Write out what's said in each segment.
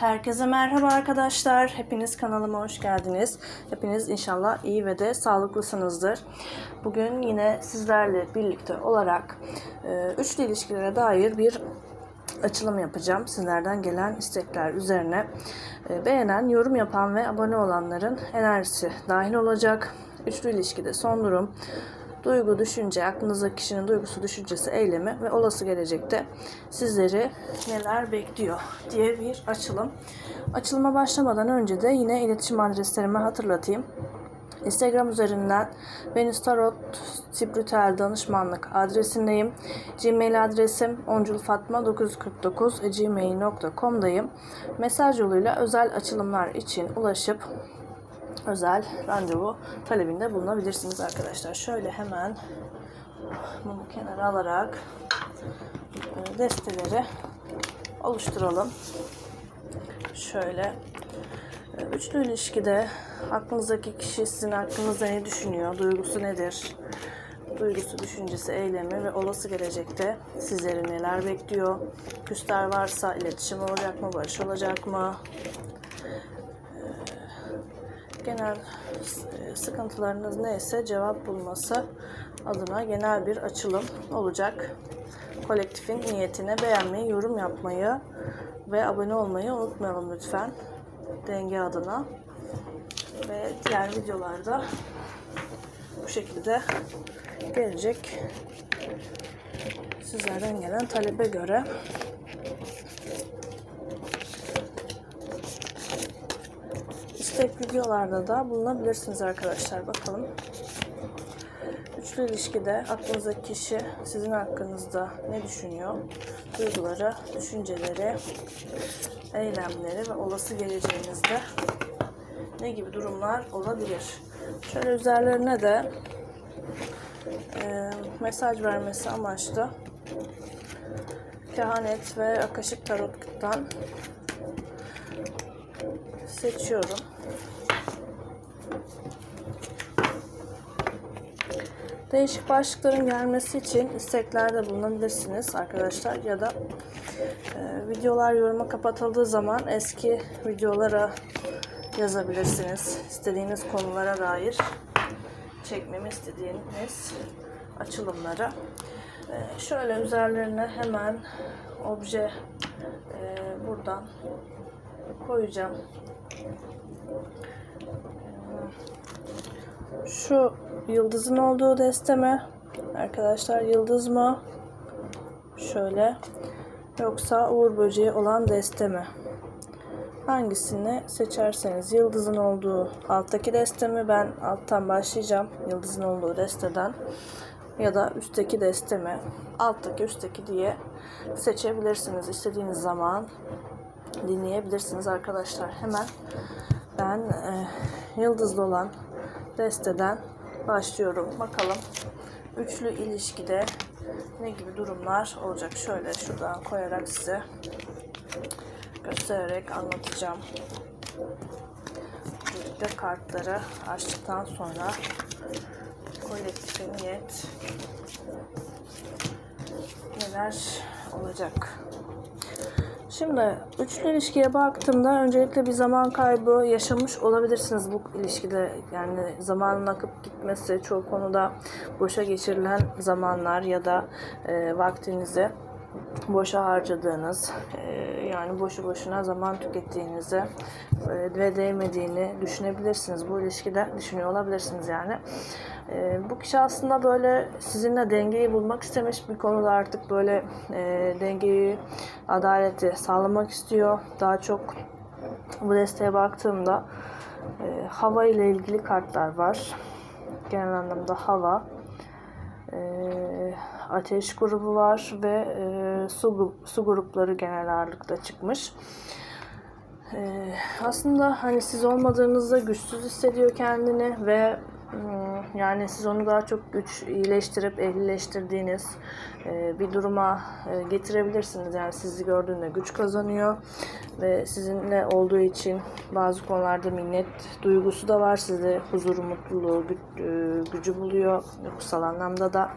Herkese merhaba arkadaşlar. Hepiniz kanalıma hoş geldiniz. Hepiniz inşallah iyi ve de sağlıklısınızdır. Bugün yine sizlerle birlikte olarak e, üçlü ilişkilere dair bir açılım yapacağım. Sizlerden gelen istekler üzerine e, beğenen, yorum yapan ve abone olanların enerjisi dahil olacak. Üçlü ilişkide son durum, duygu, düşünce, aklınızdaki kişinin duygusu, düşüncesi, eylemi ve olası gelecekte sizleri neler bekliyor diye bir açılım. Açılıma başlamadan önce de yine iletişim adreslerimi hatırlatayım. Instagram üzerinden Venüs Tarot Spiritüel Danışmanlık adresindeyim. Gmail adresim onculfatma949 gmail.com'dayım. Mesaj yoluyla özel açılımlar için ulaşıp özel randevu talebinde bulunabilirsiniz arkadaşlar. Şöyle hemen mumu kenara alarak desteleri oluşturalım. Şöyle e, üçlü ilişkide aklınızdaki kişi sizin hakkınızda ne düşünüyor, duygusu nedir? Duygusu, düşüncesi, eylemi ve olası gelecekte sizleri neler bekliyor? Küsler varsa iletişim olacak mı, barış olacak mı? Genel e, sıkıntılarınız neyse cevap bulması adına genel bir açılım olacak. Kolektifin niyetine beğenmeyi, yorum yapmayı ve abone olmayı unutmayalım lütfen. Denge adına. Ve diğer videolarda bu şekilde gelecek. Sizlerden gelen talebe göre istek videolarda da bulunabilirsiniz arkadaşlar. Bakalım. Üçlü ilişkide aklınızdaki kişi sizin hakkınızda ne düşünüyor? Duyguları, düşünceleri, eylemleri ve olası geleceğinizde ne gibi durumlar olabilir? Şöyle üzerlerine de e, mesaj vermesi amaçlı Kehanet ve Akaşık Tarot'tan seçiyorum. Değişik başlıkların gelmesi için isteklerde bulunabilirsiniz arkadaşlar ya da e, videolar yoruma kapatıldığı zaman eski videolara yazabilirsiniz. İstediğiniz konulara dair çekmemi istediğiniz açılımlara. E, şöyle üzerlerine hemen obje e, buradan koyacağım. Şu yıldızın olduğu desteme arkadaşlar yıldız mı? Şöyle yoksa uğur böceği olan desteme. Hangisini seçerseniz yıldızın olduğu alttaki destemi ben alttan başlayacağım. Yıldızın olduğu desteden ya da üstteki destemi alttaki üstteki diye seçebilirsiniz istediğiniz zaman dinleyebilirsiniz arkadaşlar. Hemen ben e, yıldızlı olan desteden başlıyorum. Bakalım üçlü ilişkide ne gibi durumlar olacak. Şöyle şuradan koyarak size göstererek anlatacağım. Birlikte kartları açtıktan sonra kolektif niyet neler olacak. Şimdi üçlü ilişkiye baktığımda öncelikle bir zaman kaybı yaşamış olabilirsiniz bu ilişkide. Yani zamanın akıp gitmesi çoğu konuda boşa geçirilen zamanlar ya da e, vaktinizi boşa harcadığınız e, yani boşu boşuna zaman tükettiğinizi e, ve değmediğini düşünebilirsiniz. Bu ilişkide düşünüyor olabilirsiniz yani. E, bu kişi aslında böyle sizinle dengeyi bulmak istemiş bir konuda artık böyle dengeyi, adaleti sağlamak istiyor. Daha çok bu desteğe baktığımda hava ile ilgili kartlar var. Genel anlamda hava, ateş grubu var ve e, su, su grupları genel ağırlıkta çıkmış. E, aslında hani siz olmadığınızda güçsüz hissediyor kendini ve Yani siz onu daha çok güç iyileştirip ehlileştirdiğiniz e, bir duruma e, getirebilirsiniz. Yani sizi gördüğünde güç kazanıyor ve sizinle olduğu için bazı konularda minnet duygusu da var. Size huzuru, mutluluğu, e, gücü buluyor duygusal anlamda da.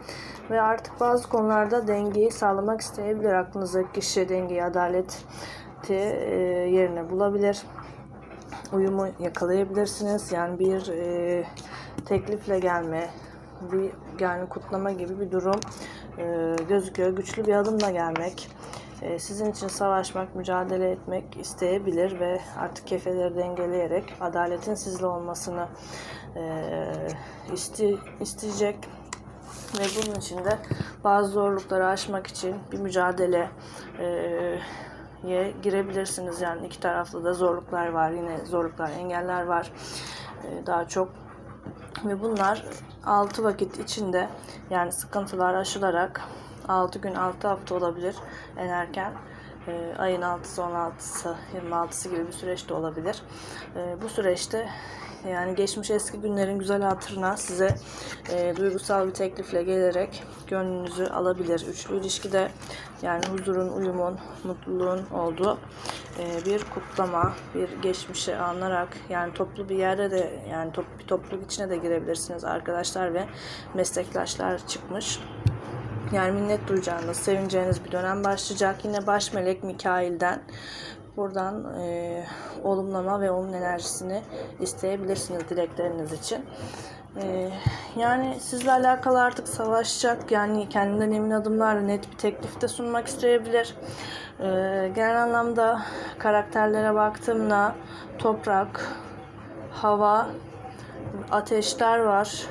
Ve artık bazı konularda dengeyi sağlamak isteyebilir. Aklınızdaki kişi dengeyi, adalet yerine bulabilir. Uyumu yakalayabilirsiniz. Yani bir e, teklifle gelme, bir yani kutlama gibi bir durum e, gözüküyor. Güçlü bir adımla gelmek, e, sizin için savaşmak, mücadele etmek isteyebilir ve artık kefeleri dengeleyerek adaletin sizle olmasını e, iste, isteyecek ve bunun için de bazı zorlukları aşmak için bir mücadele e, ye girebilirsiniz. Yani iki tarafta da zorluklar var. Yine zorluklar, engeller var. E, daha çok ve bunlar 6 vakit içinde yani sıkıntılar aşılarak 6 gün 6 hafta olabilir en erken. E, ayın 6'sı 16'sı 26'sı gibi bir süreçte olabilir. E, bu süreçte yani geçmiş eski günlerin güzel hatırına size e, duygusal bir teklifle gelerek gönlünüzü alabilir. Üçlü ilişkide yani huzurun, uyumun, mutluluğun olduğu e, bir kutlama, bir geçmişe anlarak yani toplu bir yerde de yani top, bir topluluk içine de girebilirsiniz. Arkadaşlar ve meslektaşlar çıkmış. Yani minnet duyacağınız, sevineceğiniz bir dönem başlayacak. Yine baş melek Mikail'den buradan e, olumlama ve onun enerjisini isteyebilirsiniz dilekleriniz için. E, yani sizle alakalı artık savaşacak yani kendinden emin adımlarla net bir teklifte sunmak isteyebilir. E, genel anlamda karakterlere baktığımda toprak, hava, ateşler var.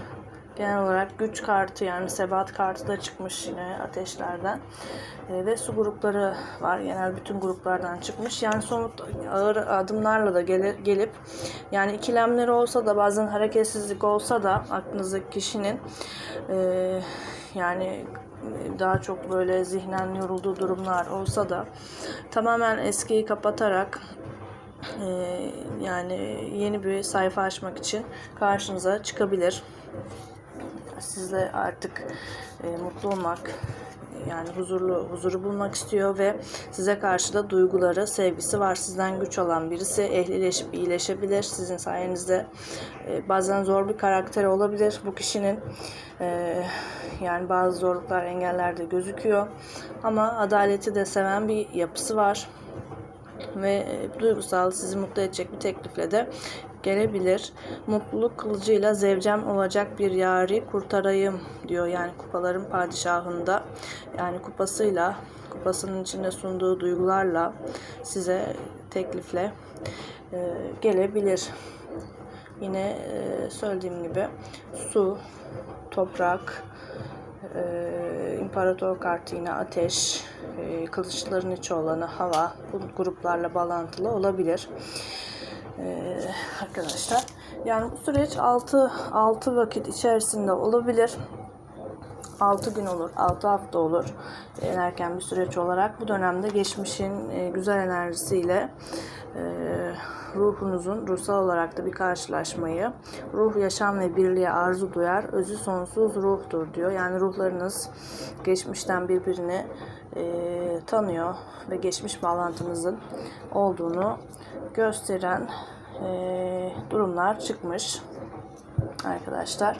Genel olarak güç kartı yani sebat kartı da çıkmış yine ateşlerden. E, ve su grupları var. Genel bütün gruplardan çıkmış. Yani somut ağır adımlarla da gele- gelip yani ikilemleri olsa da bazen hareketsizlik olsa da aklınızdaki kişinin e, yani daha çok böyle zihnen yorulduğu durumlar olsa da tamamen eskiyi kapatarak e, yani yeni bir sayfa açmak için karşınıza çıkabilir sizle artık e, mutlu olmak yani huzurlu huzuru bulmak istiyor ve size karşı da duyguları, sevgisi var. Sizden güç alan birisi ehlileşip iyileşebilir. Sizin sayenizde e, bazen zor bir karakter olabilir bu kişinin. E, yani bazı zorluklar, engeller de gözüküyor. Ama adaleti de seven bir yapısı var ve e, duygusal sizi mutlu edecek bir teklifle de gelebilir. Mutluluk kılıcıyla zevcem olacak bir yari kurtarayım diyor. Yani kupaların padişahında yani kupasıyla kupasının içinde sunduğu duygularla size teklifle e, gelebilir. Yine e, söylediğim gibi su, toprak, e, imparator kartı yine ateş, e, kılıçların içi olanı hava bu gruplarla bağlantılı olabilir. E, arkadaşlar yani bu süreç 6 6 vakit içerisinde olabilir. 6 gün olur, 6 hafta olur. En erken bir süreç olarak bu dönemde geçmişin e, güzel enerjisiyle e, ruhunuzun ruhsal olarak da bir karşılaşmayı, ruh yaşam ve birliğe arzu duyar, özü sonsuz ruhtur diyor. Yani ruhlarınız geçmişten birbirini e, tanıyor ve geçmiş bağlantınızın olduğunu gösteren e, durumlar çıkmış arkadaşlar.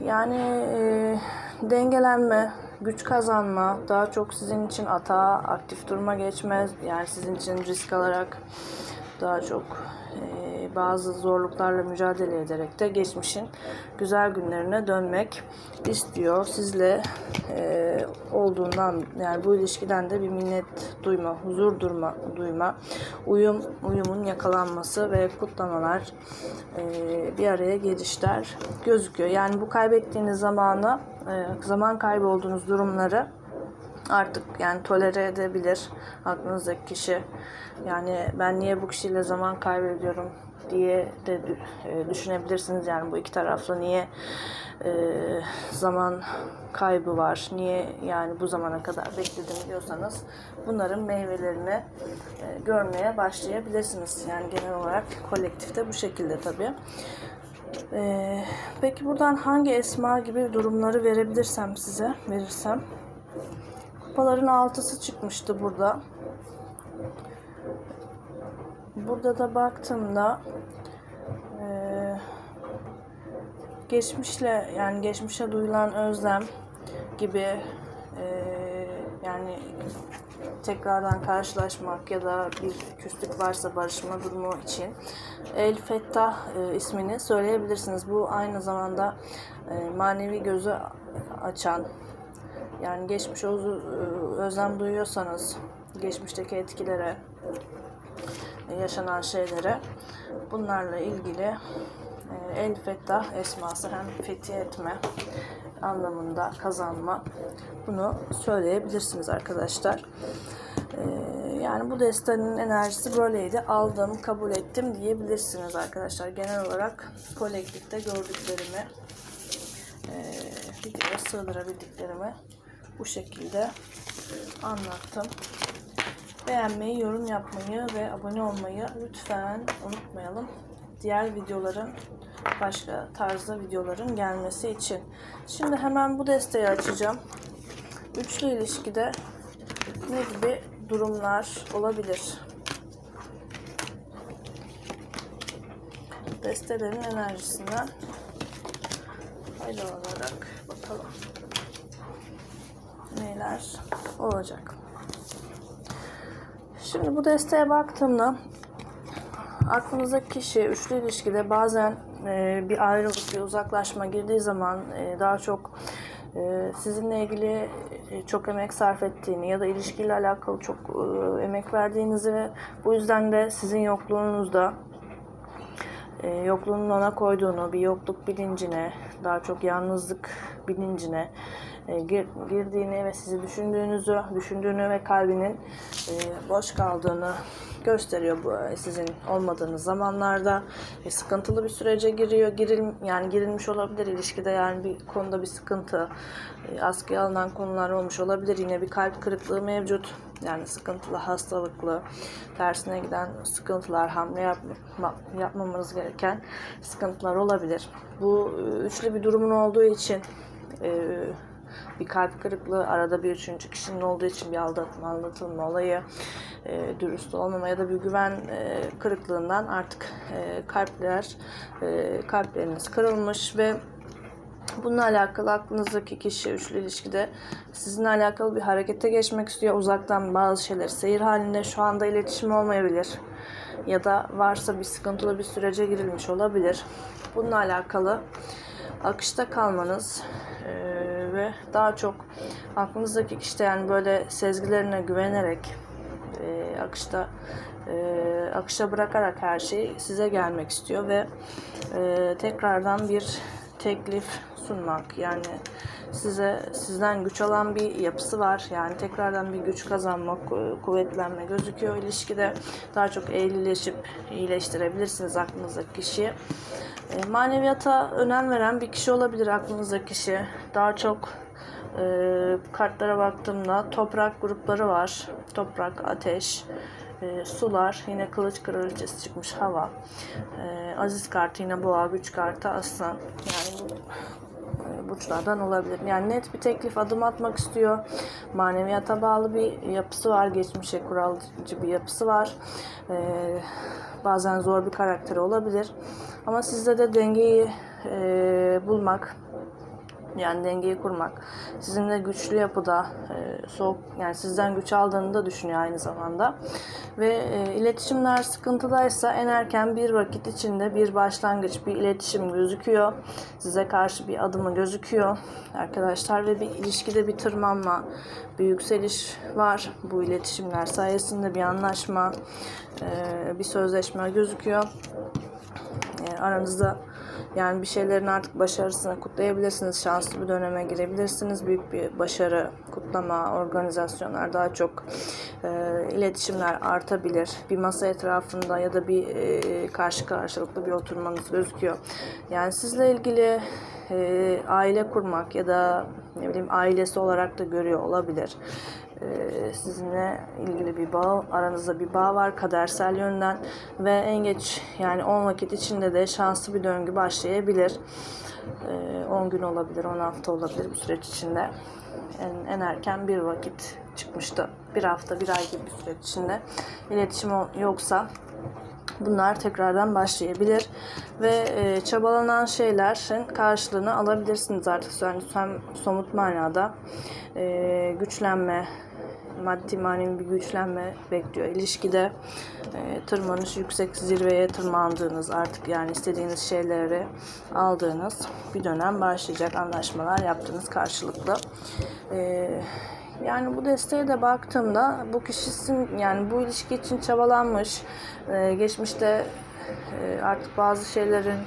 Yani e, dengelenme, güç kazanma, daha çok sizin için atağa, aktif duruma geçmez. Yani sizin için risk alarak daha çok e, bazı zorluklarla mücadele ederek de geçmişin güzel günlerine dönmek istiyor. Sizle e, olduğundan yani bu ilişkiden de bir minnet duyma, huzur durma, duyma, uyum, uyumun yakalanması ve kutlamalar e, bir araya gelişler gözüküyor. Yani bu kaybettiğiniz zamanı, zaman kaybı olduğunuz durumları artık yani tolere edebilir aklınızdaki kişi. Yani ben niye bu kişiyle zaman kaybediyorum diye de e, düşünebilirsiniz. Yani bu iki taraflı niye e, zaman kaybı var, niye yani bu zamana kadar bekledim diyorsanız bunların meyvelerini e, görmeye başlayabilirsiniz. Yani genel olarak kolektifte bu şekilde tabii. Ee, peki buradan hangi esma gibi durumları verebilirsem size, verirsem? Kupaların altısı çıkmıştı burada. Burada da baktığımda eee, geçmişle yani geçmişe duyulan özlem gibi eee, yani tekrardan karşılaşmak ya da bir küslük varsa barışma durumu için El Fettah e, ismini söyleyebilirsiniz. Bu aynı zamanda e, manevi gözü açan yani geçmiş özü- e, özlem duyuyorsanız geçmişteki etkilere e, yaşanan şeylere bunlarla ilgili e, El Fettah esması hem fethi etme anlamında kazanma bunu söyleyebilirsiniz arkadaşlar. E, Yani bu destenin enerjisi böyleydi. Aldım, kabul ettim diyebilirsiniz arkadaşlar. Genel olarak kolektifte gördüklerimi e, videoya sığdırabildiklerimi bu şekilde anlattım. Beğenmeyi, yorum yapmayı ve abone olmayı lütfen unutmayalım. Diğer videoların, başka tarzda videoların gelmesi için. Şimdi hemen bu desteği açacağım. Üçlü ilişkide ne gibi durumlar olabilir? Destelerin enerjisinden faydalanarak bakalım neler olacak. Şimdi bu desteğe baktığımda aklınızdaki kişi üçlü ilişkide bazen e, bir ayrılık, bir uzaklaşma girdiği zaman e, daha çok e, sizinle ilgili e, çok emek sarf ettiğini ya da ilişkiyle alakalı çok e, emek verdiğinizi ve bu yüzden de sizin yokluğunuzda e, yokluğunun ona koyduğunu, bir yokluk bilincine, daha çok yalnızlık bilincine e, gir- girdiğini ve sizi düşündüğünüzü, düşündüğünü ve kalbinin e, boş kaldığını gösteriyor bu e, sizin olmadığınız zamanlarda. E, sıkıntılı bir sürece giriyor giril yani girilmiş olabilir. İlişkide yani bir konuda bir sıkıntı e, askıya alınan konular olmuş olabilir. Yine bir kalp kırıklığı mevcut yani sıkıntılı hastalıklı tersine giden sıkıntılar hamle yapma, yapmamanız gereken sıkıntılar olabilir. Bu e, üçlü bir durumun olduğu için e, bir kalp kırıklığı, arada bir üçüncü kişinin olduğu için bir aldatma, aldatılma olayı, e, dürüst olmama ya da bir güven e, kırıklığından artık e, kalpler, e, kalpleriniz kırılmış ve Bununla alakalı aklınızdaki kişi üçlü ilişkide sizinle alakalı bir harekete geçmek istiyor. Uzaktan bazı şeyler seyir halinde şu anda iletişim olmayabilir. Ya da varsa bir sıkıntılı bir sürece girilmiş olabilir. Bununla alakalı akışta kalmanız eee, ve daha çok aklınızdaki kişide yani böyle sezgilerine güvenerek eee, akışta eee, akışa bırakarak her şey size gelmek istiyor ve eee, tekrardan bir teklif sunmak yani size sizden güç alan bir yapısı var. Yani tekrardan bir güç kazanmak kuvvetlenme gözüküyor. İlişkide daha çok eğrileşip iyileştirebilirsiniz aklınızdaki kişiyi E, maneviyata önem veren bir kişi olabilir aklınızdaki kişi. Daha çok e, kartlara baktığımda toprak grupları var. Toprak ateş e, sular yine kılıç kraliçesi çıkmış hava. E, aziz kartı yine boğa güç kartı aslan. Yani burçlardan olabilir. Yani net bir teklif adım atmak istiyor. Maneviyata bağlı bir yapısı var. Geçmişe kuralcı bir yapısı var. E, bazen zor bir karakteri olabilir. Ama sizde de dengeyi e, bulmak, yani dengeyi kurmak. Sizinle güçlü yapıda e, soğuk yani sizden güç aldığını da düşünüyor aynı zamanda. Ve e, iletişimler sıkıntıdaysa en erken bir vakit içinde bir başlangıç, bir iletişim gözüküyor. Size karşı bir adımı gözüküyor arkadaşlar ve bir ilişkide bir tırmanma, bir yükseliş var. Bu iletişimler sayesinde bir anlaşma, e, bir sözleşme gözüküyor. E, aranızda yani bir şeylerin artık başarısını kutlayabilirsiniz. Şanslı bir döneme girebilirsiniz. Büyük bir başarı, kutlama, organizasyonlar daha çok e, iletişimler artabilir. Bir masa etrafında ya da bir e, karşı karşılıklı bir oturmanız gözüküyor. Yani sizle ilgili e, aile kurmak ya da ne bileyim ailesi olarak da görüyor olabilir. E, sizinle ilgili bir bağ, aranızda bir bağ var kadersel yönden ve en geç yani 10 vakit içinde de şanslı bir döngü başlayabilir. E, 10 gün olabilir, 10 hafta olabilir bu süreç içinde. En, en erken bir vakit çıkmıştı. Bir hafta, bir ay gibi bir süreç içinde. İletişim yoksa bunlar tekrardan başlayabilir ve e, çabalanan şeylerin karşılığını alabilirsiniz artık yani somut manada e, güçlenme maddi manevi bir güçlenme bekliyor. İlişkide e, tırmanış, yüksek zirveye tırmandığınız artık yani istediğiniz şeyleri aldığınız bir dönem başlayacak. Anlaşmalar yaptığınız karşılıklı. E, yani bu desteğe de baktığımda bu kişisin yani bu ilişki için çabalanmış, e, geçmişte e, artık bazı şeylerin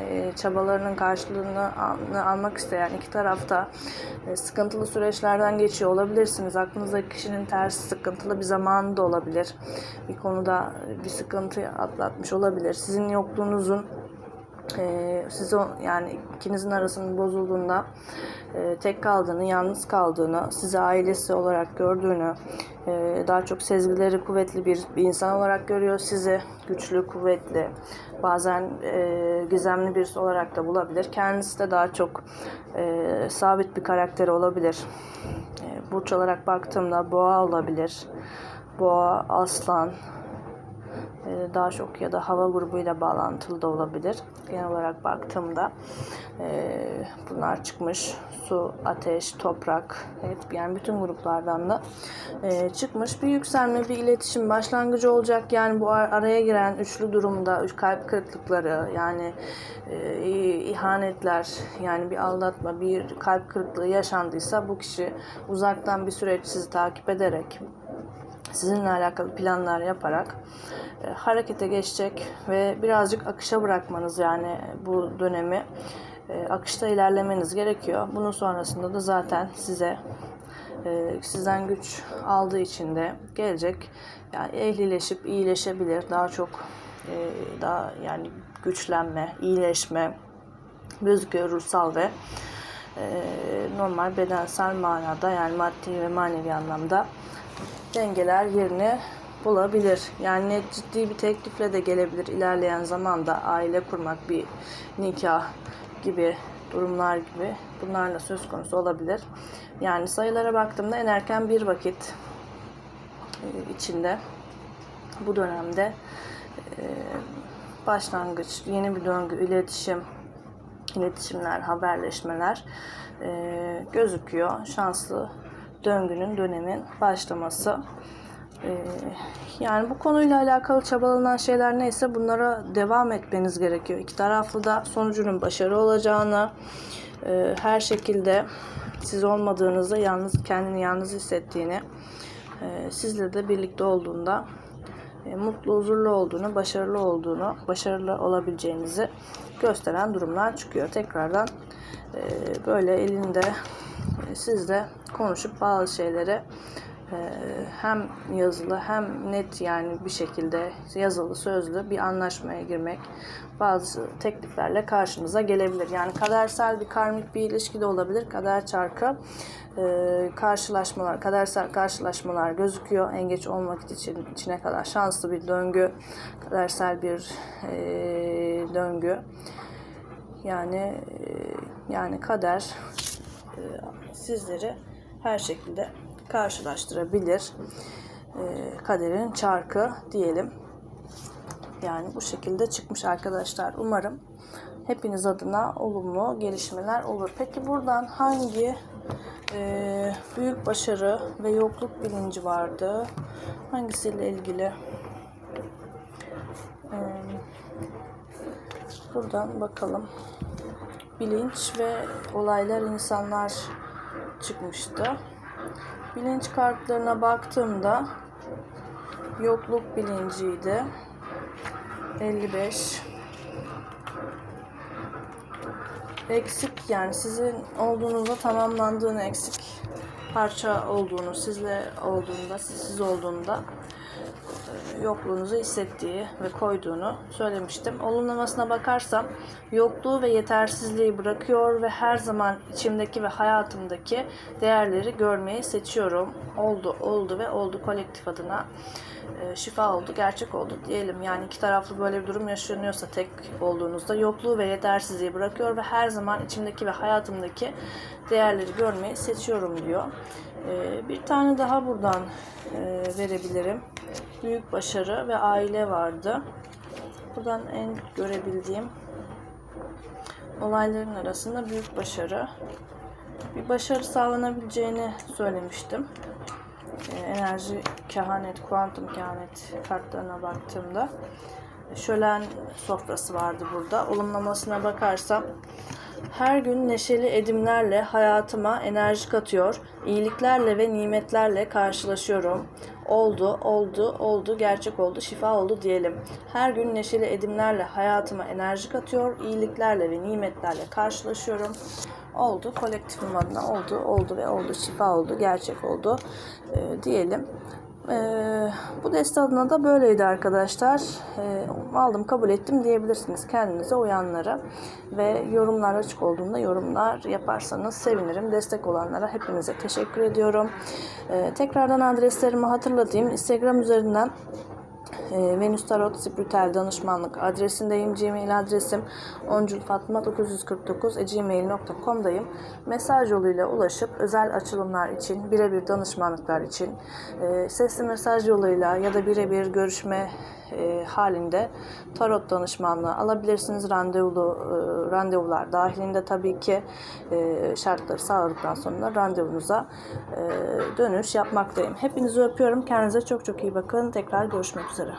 e, çabalarının karşılığını al- almak isteyen iki tarafta e, sıkıntılı süreçlerden geçiyor olabilirsiniz. Aklınızdaki kişinin tersi sıkıntılı bir zamanı da olabilir. Bir konuda bir sıkıntı atlatmış olabilir. Sizin yokluğunuzun e, siz o yani ikinizin arasının bozulduğunda e, tek kaldığını, yalnız kaldığını, sizi ailesi olarak gördüğünü, e, daha çok sezgileri kuvvetli bir, bir insan olarak görüyor sizi. Güçlü, kuvvetli, bazen e, gizemli birisi olarak da bulabilir. Kendisi de daha çok e, sabit bir karakteri olabilir. E, burç olarak baktığımda boğa olabilir. Boğa, aslan, daha çok ya da hava grubuyla bağlantılı da olabilir. Genel olarak baktığımda e, bunlar çıkmış. Su, ateş, toprak, hep yani bütün gruplardan da e, çıkmış. Bir yükselme, bir iletişim başlangıcı olacak. Yani bu ar- araya giren üçlü durumda üç kalp kırıklıkları yani ihanetler yani bir aldatma, bir kalp kırıklığı yaşandıysa bu kişi uzaktan bir süreç sizi takip ederek sizinle alakalı planlar yaparak e, harekete geçecek ve birazcık akışa bırakmanız yani bu dönemi e, akışta ilerlemeniz gerekiyor. Bunun sonrasında da zaten size e, sizden güç aldığı için de gelecek yani ehlileşip iyileşebilir daha çok e, daha yani güçlenme, iyileşme gözüküyor ruhsal ve e, normal bedensel manada yani maddi ve manevi anlamda dengeler yerini bulabilir. Yani ciddi bir teklifle de gelebilir ilerleyen zamanda aile kurmak bir nikah gibi durumlar gibi bunlarla söz konusu olabilir. Yani sayılara baktığımda en erken bir vakit e, içinde bu dönemde e, başlangıç, yeni bir döngü, iletişim, iletişimler, haberleşmeler e, gözüküyor. Şanslı döngünün, dönemin başlaması. E, yani bu konuyla alakalı çabalanan şeyler neyse bunlara devam etmeniz gerekiyor. İki taraflı da sonucunun başarı olacağını, e, her şekilde siz olmadığınızda yalnız kendini yalnız hissettiğini, e, sizle de birlikte olduğunda e, mutlu, huzurlu olduğunu, başarılı olduğunu, başarılı olabileceğinizi gösteren durumlar çıkıyor. Tekrardan böyle elinde sizle konuşup bazı şeyleri e, hem yazılı hem net yani bir şekilde yazılı sözlü bir anlaşmaya girmek bazı tekliflerle karşınıza gelebilir. Yani kadersel bir karmik bir ilişki de olabilir. Kader çarkı e, karşılaşmalar, kadersel karşılaşmalar gözüküyor. En geç olmak için içine kadar şanslı bir döngü, kadersel bir e, döngü. Yani yani kader sizleri her şekilde karşılaştırabilir. E, kaderin çarkı diyelim. Yani bu şekilde çıkmış arkadaşlar. Umarım hepiniz adına olumlu gelişmeler olur. Peki buradan hangi e, büyük başarı ve yokluk bilinci vardı? Hangisiyle ilgili? E, buradan bakalım. Bilinç ve olaylar insanlar çıkmıştı. Bilinç kartlarına baktığımda yokluk bilinciydi. 55 eksik yani sizin olduğunuzda tamamlandığını eksik parça olduğunu sizle olduğunda siz olduğunda yokluğunuzu hissettiği ve koyduğunu söylemiştim. Olumlamasına bakarsam yokluğu ve yetersizliği bırakıyor ve her zaman içimdeki ve hayatımdaki değerleri görmeyi seçiyorum. Oldu, oldu ve oldu kolektif adına e, şifa oldu, gerçek oldu diyelim. Yani iki taraflı böyle bir durum yaşanıyorsa tek olduğunuzda yokluğu ve yetersizliği bırakıyor ve her zaman içimdeki ve hayatımdaki değerleri görmeyi seçiyorum diyor. E, bir tane daha buradan e, verebilirim. Büyük başarı ve aile vardı. Buradan en görebildiğim olayların arasında büyük başarı. Bir başarı sağlanabileceğini söylemiştim. e, enerji kehanet, kuantum kehanet kartlarına baktığımda şölen sofrası vardı burada. Olumlamasına bakarsam her gün neşeli edimlerle hayatıma enerji katıyor. iyiliklerle ve nimetlerle karşılaşıyorum. Oldu, oldu, oldu, gerçek oldu, şifa oldu diyelim. Her gün neşeli edimlerle hayatıma enerji katıyor. iyiliklerle ve nimetlerle karşılaşıyorum. Oldu, kolektifim adına oldu, oldu ve oldu, şifa oldu, gerçek oldu e, diyelim. Ee, bu deste adına da böyleydi arkadaşlar. Ee, aldım kabul ettim diyebilirsiniz kendinize uyanlara. Ve yorumlar açık olduğunda yorumlar yaparsanız sevinirim. Destek olanlara hepinize teşekkür ediyorum. Ee, tekrardan adreslerimi hatırlatayım. Instagram üzerinden e, Venüs Tarot Spiritüel Danışmanlık adresindeyim. Gmail adresim onculfatma949gmail.com'dayım. Mesaj yoluyla ulaşıp özel açılımlar için, birebir danışmanlıklar için, e, sesli mesaj yoluyla ya da birebir görüşme e, halinde tarot danışmanlığı alabilirsiniz. Randevulu e, randevular dahilinde tabii ki e, şartları sağladıktan sonra randevunuza e, dönüş yapmaktayım. Hepinizi öpüyorum. Kendinize çok çok iyi bakın. Tekrar görüşmek üzere.